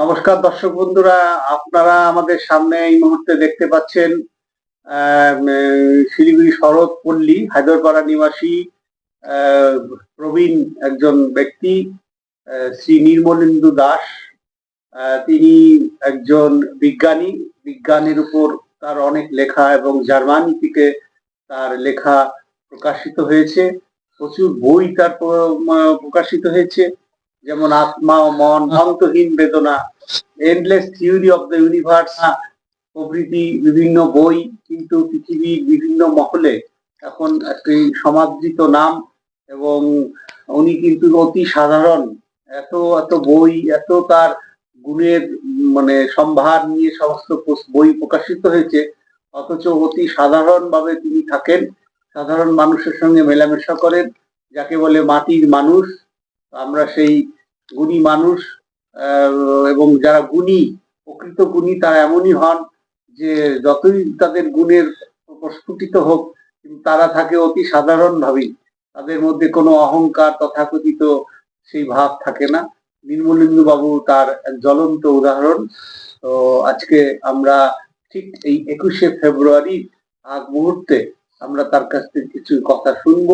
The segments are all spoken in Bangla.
নমস্কার দর্শক বন্ধুরা, আপনারা আমাদের সামনে এই মুহূর্তে দেখতে পাচ্ছেন শিলিগুড়ি শরৎ পল্লী হায়দরপাড়া নিবাসী প্রবীণ একজন ব্যক্তি শ্রী নির্মলেন্দু দাস। তিনি একজন বিজ্ঞানী। বিজ্ঞানের উপর তার অনেক লেখা এবং জার্মানি থেকে তার লেখা প্রকাশিত হয়েছে। প্রচুর বই তার প্রকাশিত হয়েছে। যেমন আত্মা ও মন অন্তহীন বেদনা endless theory of the universe প্রভৃতি বিভিন্ন বই কিন্তু পৃথিবীর বিভিন্ন মহলে এখন একটি সমাদৃত নাম এবং উনি কিন্তু অতি সাধারণ। এত এত বই এত তার গুণের মানে সম্ভার নিয়ে সমস্ত বই প্রকাশিত হয়েছে অথচ অতি সাধারণ ভাবে তিনি থাকেন। সাধারণ মানুষের সঙ্গে মেলামেশা করেন যাকে বলে মাটির মানুষ। আমরা সেই গুণী মানুষ এবং যারা গুণী, প্রকৃত গুণী তারা এমনই হন যে যতই তাদের গুণের প্রস্ফুটিত হোক তারা থাকে অতি সাধারণ ভাবেই তাদের মধ্যে কোনো অহংকার তথাকথিত সেই ভাব থাকে না। নির্মলেন্দু বাবু তার জ্বলন্ত উদাহরণ। তো আজকে আমরা ঠিক এই একুশে ফেব্রুয়ারি আগ মুহূর্তে আমরা তার কাছ থেকে কিছু কথা শুনব,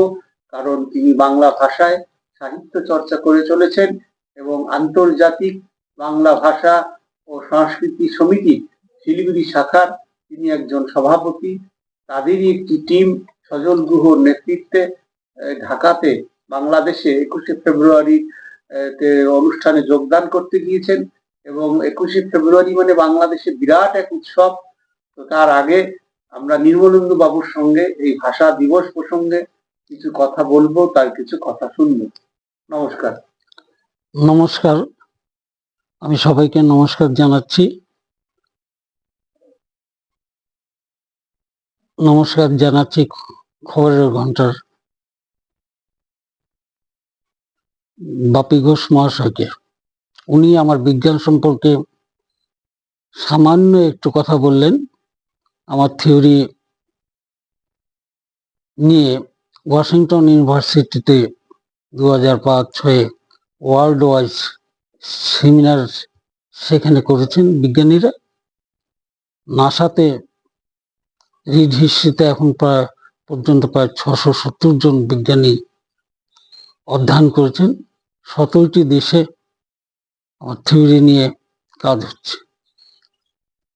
কারণ তিনি বাংলা ভাষায় সাহিত্য চর্চা করে চলেছেন। এবং আন্তর্জাতিক বাংলা ভাষা ও সংস্কৃতি সমিতি শিলিগুড়ি শাখার তিনি একজন সভাপতি। তাদেরই একটি টিম সজল গুহর নেতৃত্বে ঢাকাতে বাংলাদেশে একুশে ফেব্রুয়ারি তে অনুষ্ঠানে যোগদান করতে গিয়েছেন এবং একুশে ফেব্রুয়ারি মানে বাংলাদেশে বিরাট এক উৎসব। তো তার আগে আমরা নির্মলেন্দু বাবুর সঙ্গে এই ভাষা দিবস প্রসঙ্গে কিছু কথা বলব, তার কিছু কথা শুনব। নমস্কার। নমস্কার। আমি সবাইকে নমস্কার জানাচ্ছি। নমস্কার জানাচ্ছি খবরের ঘণ্টার বাপি ঘোষ মহাশয়কে। উনি আমার বিজ্ঞান সম্পর্কে সামান্য একটু কথা বললেন। আমার থিওরি নিয়ে ওয়াশিংটন ইউনিভার্সিটিতে দু হাজার পাঁচ ছয়ে ওয়ার্ল্ড ওয়াইজ সেমিনার সেখানে করেছেন বিজ্ঞানীরা। নাসাতে রিড হিস্ট্রিতে এখন প্রায় পর্যন্ত প্রায় ছশো সত্তর জন বিজ্ঞানী অধ্যয়ন করেছেন। সতেরোটি দেশে আমার থিওরি নিয়ে কাজ হচ্ছে।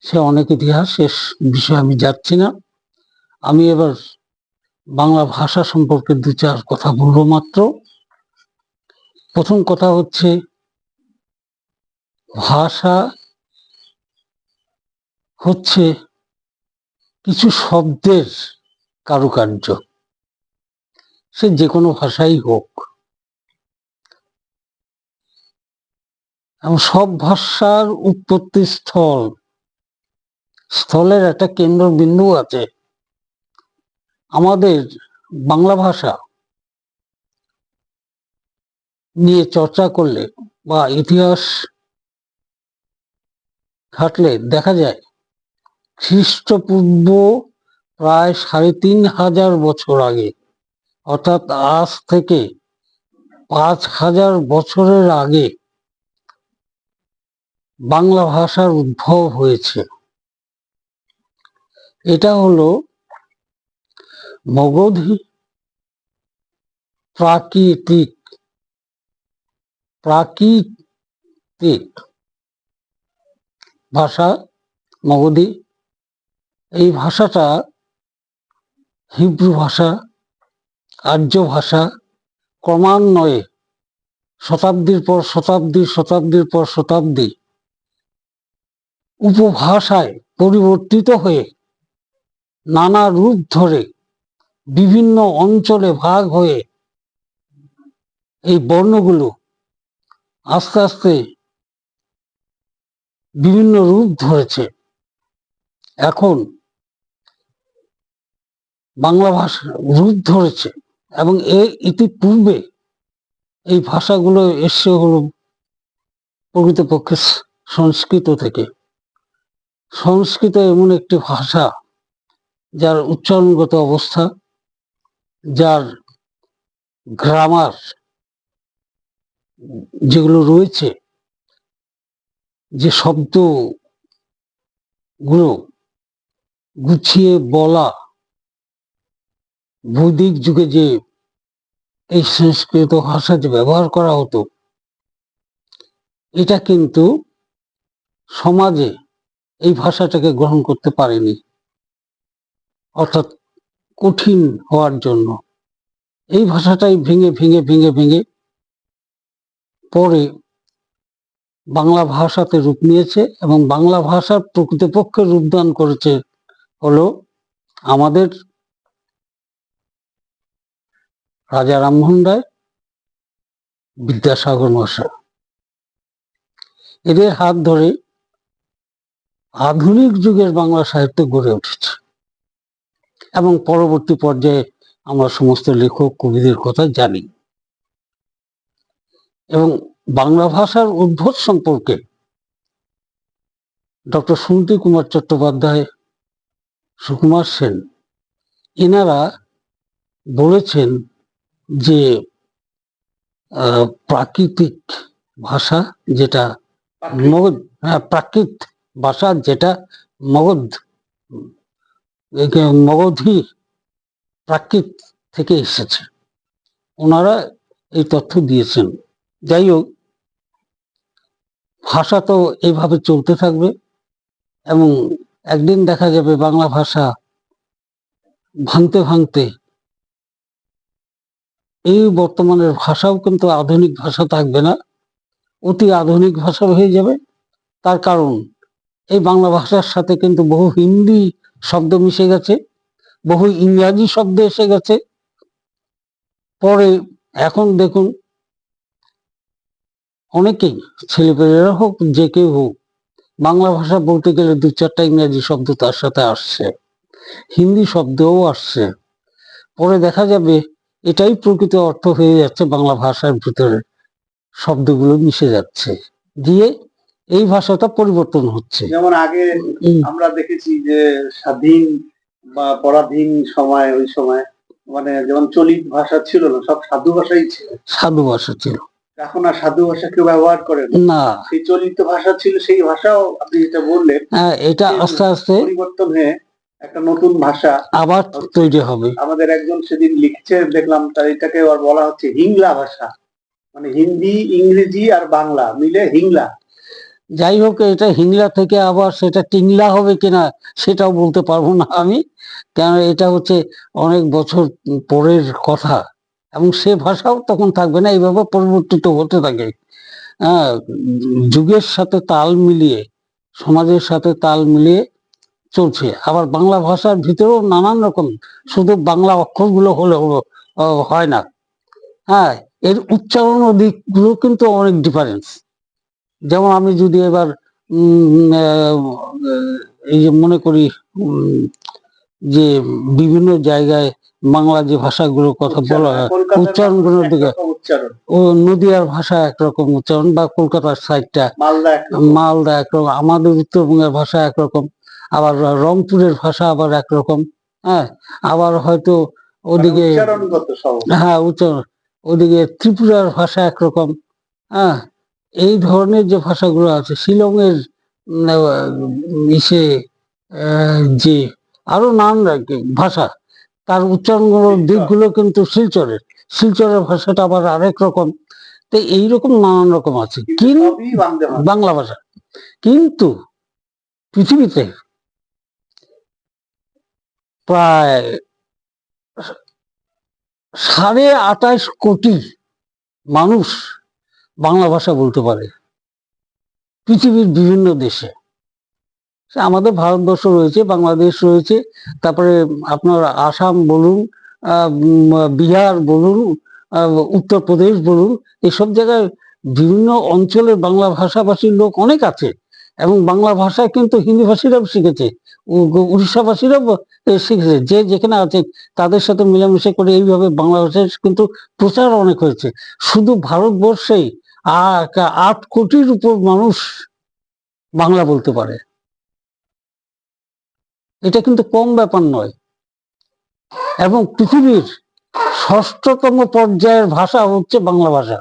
সে অনেক ইতিহাস শেষ বিষয়ে, আমি যাচ্ছি না। আমি এবার বাংলা ভাষা সম্পর্কে দু চার কথা বলব মাত্র। প্রথম কথা হচ্ছে ভাষা হচ্ছে কিছু শব্দের কারুকার্য। সে যে কোনো ভাষাই হোক। এবং সব ভাষার উৎপত্তি স্থল, স্থলের একটা কেন্দ্রবিন্দু আছে। আমাদের বাংলা ভাষা নিয়ে চর্চা করলে বা ইতিহাস ঘাটলে দেখা যায়, খ্রিস্টপূর্ব প্রায় সাড়ে তিন হাজার বছর আগে, অর্থাৎ আজ থেকে পাঁচ হাজার বছরের আগে বাংলা ভাষার উদ্ভব হয়েছে। এটা হলো মগধি প্রাকৃতিক প্রাকৃতিক ভাষা মগধি এই ভাষাটা হিব্রু ভাষা, আর্য ভাষা, ক্রমান্বয়ে শতাব্দীর পর শতাব্দী, শতাব্দীর পর শতাব্দী উপভাষায় পরিবর্তিত হয়ে নানা রূপ ধরে বিভিন্ন অঞ্চলে ভাগ হয়ে এই বর্ণগুলো আস্তে আস্তে বিভিন্ন রূপ ধরেছে। এখন বাংলা ভাষা রূপ ধরেছে এবং এর ইতিপূর্বে এই ভাষাগুলো এসে হলো প্রকৃতপক্ষে সংস্কৃত থেকে। সংস্কৃত এমন একটি ভাষা যার উচ্চারণগত অবস্থা, যার গ্রামার যেগুলো রয়েছে, যে শব্দগুলো গুছিয়ে বলা বৈদিক যুগে যে এই সংস্কৃত ভাষা যে ব্যবহার করা হতো, এটা কিন্তু সমাজে এই ভাষাটাকে গ্রহণ করতে পারেনি। অর্থাৎ কঠিন হওয়ার জন্য। এই ভাষাটাই ভেঙে ভেঙে ভেঙে ভেঙে পরে বাংলা ভাষাতে রূপ নিয়েছে এবং বাংলা ভাষার প্রকৃতপক্ষে রূপদান করেছে হলো আমাদের রাজা রামমোহন রায়, বিদ্যাসাগর মশাই এদের হাত ধরে আধুনিক যুগের বাংলা সাহিত্য গড়ে উঠেছে এবং পরবর্তী পর্যায়ে আমরা সমস্ত লেখক, কবিদের কথা জানি। এবং বাংলা ভাষার উদ্ভব সম্পর্কে ডক্টর সুনীতি কুমার চট্টোপাধ্যায়, সুকুমার সেন, এনারা বলেছেন যে প্রাকৃতিক ভাষা যেটা মগধ হ্যাঁ প্রাকৃত ভাষা যেটা মগধ মগধি প্রাকৃত থেকে এসেছে। ওনারা এই তথ্য দিয়েছেন। যাই হোক ভাষা তো এইভাবে চলতে থাকবে এবং একদিন দেখা যাবে বাংলা ভাষা ভাঙতে ভাঙতে এই বর্তমানের ভাষাও কিন্তু আধুনিক ভাষা থাকবে না, অতি আধুনিক ভাষা হয়ে যাবে। তার কারণ, এই বাংলা ভাষার সাথে কিন্তু বহু হিন্দি শব্দ মিশে গেছে, বহু ইংরাজি শব্দ এসে গেছে। পরে এখন দেখুন অনেকেই ছেলেপেলেরা হোক যে কেউ হোক বাংলা ভাষা বলতে গেলে দু চারটা ইংরাজি শব্দ তার সাথে আসছে। হিন্দি শব্দও আসছে। পরে দেখা যাবে এটাই প্রকৃত অর্থ হয়ে যাচ্ছে বাংলা ভাষার ভিতরে শব্দগুলো মিশে যাচ্ছে। দিয়ে এই ভাষাটা পরিবর্তন হচ্ছে। যেমন আগে আমরা দেখেছি যে স্বাধীন বা পরাধীন সময় ওই সময় মানে যেমন চলিত ভাষা ছিল না সব সাধু ভাষাই ছিল। সাধু ভাষা ছিল। এখন আর সাধু ভাষা কেউ ব্যবহার করে না। সেই চলিত ভাষা ছিল সেই ভাষাও আপনি যেটা বললেন হ্যাঁ, এটা আস্তে আস্তে পরিবর্তন হয়ে একটা নতুন ভাষা আবার তৈরি হবে। আমাদের একজন সেদিন লিখছে দেখলাম তার এটাকে আবার বলা হচ্ছে হিংলা ভাষা। মানে হিন্দি ইংরেজি আর বাংলা মিলে হিংলা। যাই হোক এটা হিংলা থেকে আবার সেটা টিংলা হবে কিনা সেটাও বলতে পারব না আমি। কেন এটা হচ্ছে অনেক বছর পরের কথা। এবং সে ভাষাও তখন থাকবে না, এইভাবে পরিবর্তিত হতে থাকে। হ্যাঁ যুগের সাথে তাল মিলিয়ে, সমাজের সাথে তাল মিলিয়ে চলছে। আবার বাংলা ভাষার ভিতরেও নানান রকম, শুধু বাংলা অক্ষরগুলো হলে হয় না। হ্যাঁ এর উচ্চারণ দিকগুলো কিন্তু অনেক ডিফারেন্স যেমন আমি যদি এবার এই যে মনে করি যে বিভিন্ন জায়গায় বাংলা যে ভাষাগুলোর কথা বলা হয়। উচ্চারণগুলোর দিকে। ও নদিয়ার ভাষা একরকম উচ্চারণ বা কলকাতার সাইডটা। মালদা একরকম। আমাদের উত্তরবঙ্গের ভাষা একরকম। আবার রংপুরের ভাষা আবার একরকম। হ্যাঁ আবার হয়তো ওদিকে হ্যাঁ উচ্চারণ। ওদিকে ত্রিপুরার ভাষা একরকম। হ্যাঁ এই ধরনের যে ভাষাগুলো আছে শিলংয়ের ইসে যে আরও নানান ভাষা। তার উচ্চারণগুলোর দিকগুলো কিন্তু শিলচরের শিলচরের ভাষাটা আবার আরেক রকম। তো এইরকম নানান রকম আছে। কিন্তু বাংলা ভাষা। কিন্তু পৃথিবীতে প্রায় সাড়ে আঠাশ কোটি মানুষ বাংলা ভাষা বলতে পারে। পৃথিবীর বিভিন্ন দেশে। আমাদের ভারতবর্ষ রয়েছে, বাংলাদেশ রয়েছে, তারপরে আপনার আসাম বলুন বিহার বলুন উত্তরপ্রদেশ বলুন, এসব জায়গায় বিভিন্ন অঞ্চলের বাংলা ভাষাভাষীর লোক অনেক আছে এবং বাংলা ভাষা কিন্তু হিন্দি ভাষীরাও শিখেছে উড়িষ্যাবাসীরাও শিখেছে, যে যেখানে আছে তাদের সাথে মিলেমিশে করে এইভাবে বাংলা ভাষার কিন্তু প্রচার অনেক হয়েছে। শুধু ভারতবর্ষেই আট কোটির উপর মানুষ বাংলা বলতে পারে। এটা কিন্তু কম ব্যাপার নয়। এবং পৃথিবীর ষষ্ঠতম পর্যায়ের ভাষা হচ্ছে বাংলা ভাষা।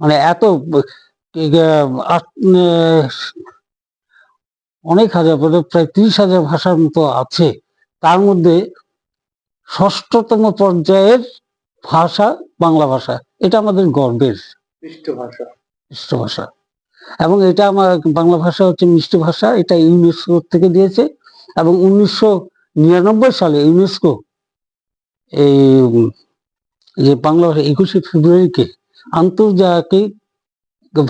মানে এত অনেক হাজার প্রায় তিরিশ হাজার ভাষার মতো আছে। তার মধ্যে ষষ্ঠতম পর্যায়ের ভাষা বাংলা ভাষা। এটা আমাদের গর্বের ভাষা ভাষা এবং এটা আমার বাংলা ভাষা হচ্ছে মিষ্টি ভাষা এটা ইউনেস্কো থেকে দিয়েছে এবং উনিশশো নিরানব্বই সালে ইউনেস্কো এই যে বাংলা ভাষা একুশে ফেব্রুয়ারিকে আন্তর্জাতিক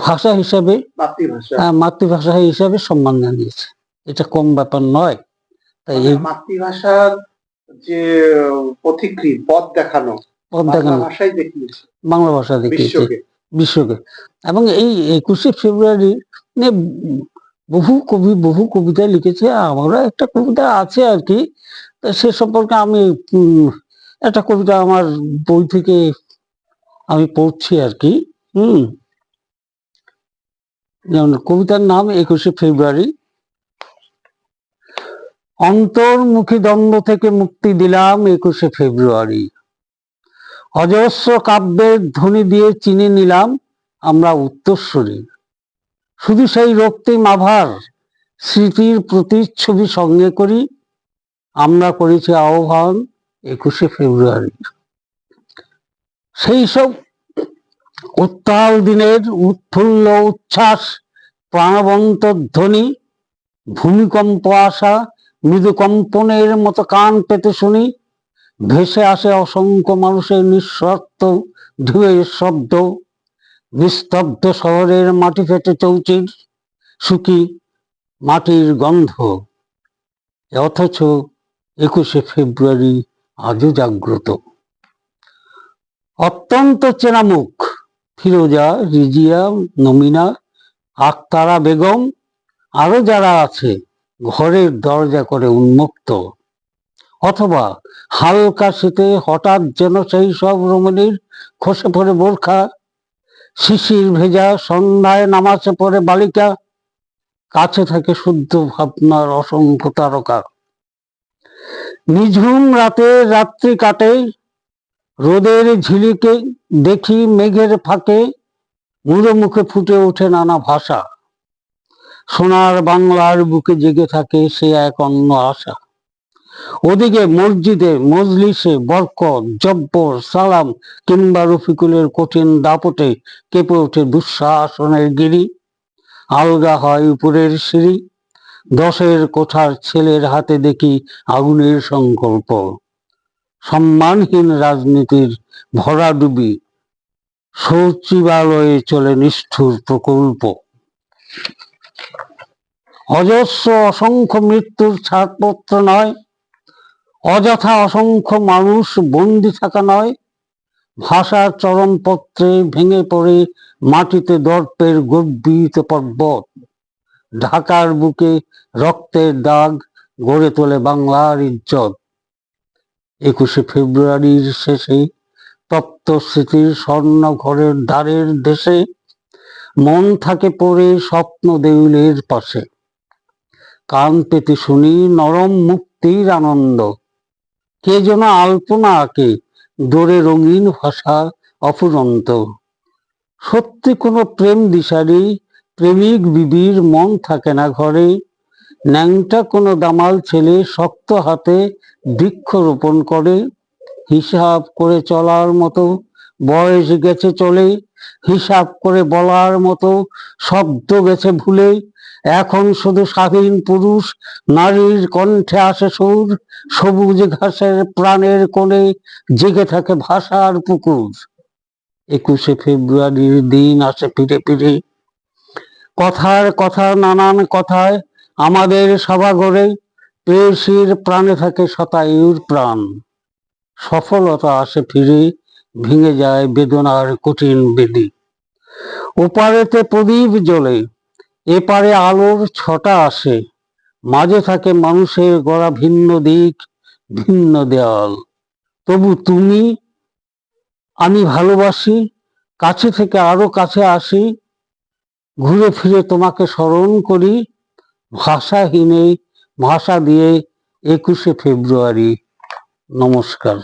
ভাষা হিসাবে মাতৃভাষা। মাতৃভাষা হিসাবে সম্মান জানিয়েছে। এটা কম ব্যাপার নয়। তাই এই মানে মাতৃভাষার যে পথিকৃত পথ দেখানো পথ বাংলা দেখানো ভাষায় দেখিয়েছে। বাংলা ভাষা দেখিয়েছে। বিশ্বকে। এবং এই একুশে ফেব্রুয়ারি বহু কবি, বহু কবিতা লিখেছে, আমারও একটা কবিতা আছে আর কি সে সম্পর্কে আমি একটা কবিতা আমার বই থেকে আমি পড়ছি আর কি হুম। যেমন কবিতার নাম একুশে ফেব্রুয়ারি। অন্তর্মুখী দ্বন্দ্ব থেকে মুক্তি দিলাম একুশে ফেব্রুয়ারি। অজস্র কাব্যের ধ্বনি দিয়ে চিনে নিলাম আমরা উত্তরস্বরী শুধু সেই রক্তিম আভার স্মৃতির প্রতিচ্ছবি সঙ্গে করি, আমরা করেছি আহ্বান একুশে ফেব্রুয়ারি। সেই সব উত্তাল দিনের উৎফুল্ল উচ্ছ্বাস, প্রাণবন্ত ধ্বনি, ভূমিকম্প আসা, মৃদু কম্পনের মতো কান পেতে শুনি ভেসে আসে অসংখ্য মানুষের নিঃস্বার্থ ঢেউয়ের শব্দ। নিস্তব্ধ শহরের মাটি ফেটে চৌচির সুখী মাটির গন্ধ। অথচ একুশে ফেব্রুয়ারি আজও জাগ্রত। অত্যন্ত চেনামুখ ফিরোজা, রিজিয়া, নমিনা, আক্তারা বেগম, আরও যারা আছে, ঘরের দরজা করে উন্মুক্ত। অথবা হালকা শীতে হঠাৎ যেন সেই সব রমণীর খসে পড়ে বোরখা, শিশির ভেজা, সন্ধ্যায় নামাজে পড়ে বালিকা, কাছে থাকে শুদ্ধ ভাবনার অসংখ্য তারকা। নিঝুম রাতে রাত্রি কাটে, রোদের ঝিলিকে দেখি মেঘের ফাঁকে মুড়ো মুখে ফুটে ওঠে নানা ভাষা। সোনার বাংলার বুকে জেগে থাকে সে এক অন্য আশা। ওদিকে মসজিদে মজলিসে বরকত, জব্বর, সালাম কিংবা রফিকুলের কঠিন দাপটে কেঁপে ওঠে দুঃশাসনের গিরি। আলগা হয় উপরের সিঁড়ি। দশের কোঠার ছেলের হাতে দেখি আগুনের সংকল্প। সম্মানহীন রাজনীতির ভরাডুবি। সচিবালয়ে চলে নিষ্ঠুর প্রকল্প। অজস্র অসংখ্য মৃত্যুর ছাড়পত্র নয় অযথা অসংখ্য মানুষ বন্দি থাকা নয়। ভাষার চরমপত্রে ভেঙে পড়ে মাটিতে দর্পের গর্বিত পর্বত। ঢাকার বুকে রক্তের দাগ গড়ে তোলে বাংলার ইজ্জত। একুশে ফেব্রুয়ারির শেষে তপ্ত স্মৃতির স্বর্ণ ঘরের ধারের দেশে মন থাকে পড়ে স্বপ্ন দেউলের পাশে। কান পেতে শুনি নরম মুক্তির আনন্দ। কে যেন আলপনা আঁকে দোরে রঙিন ভাষা অফুরন্ত। সত্যি কোনো প্রেম দিশারি, প্রেমিক বিবির মন থাকে না ঘরে। ন্যাংটা কোনো দামাল ছেলে শক্ত হাতে বৃক্ষ রোপণ করে। হিসাব করে চলার মতো বয়স গেছে চলে, হিসাব করে বলার মতো শব্দ গেছে ভুলে। এখন শুধু স্বাধীন পুরুষ, নারীর কণ্ঠে আসে সুর, সবুজ ঘাসের প্রাণের কোণে জেগে থাকে ভাষার পুকুর। একুশে ফেব্রুয়ারির দিন আসে ফিরে ফিরে। কথার কথা, নানান কথায় আমাদের সভা গড়ে প্রেয়সীর প্রাণে থাকে শতায়ুর প্রাণ। সফলতা আসে ফিরে, ভেঙে যায় বেদনার কঠিন বেদি। ওপারেতে প্রদীপ জ্বলে এপারে আলোর ছটা আসে, মাঝে থাকে মানুষের গড়া ভিন্ন দিক, ভিন্ন দেওয়াল তবু তুমি, আমি ভালোবাসি, কাছে থেকে আরও কাছে আসি, ঘুরে ফিরে তোমাকে স্মরণ করি, ভাষাহীনে, ভাষা দিয়ে একুশে ফেব্রুয়ারি। নমস্কার।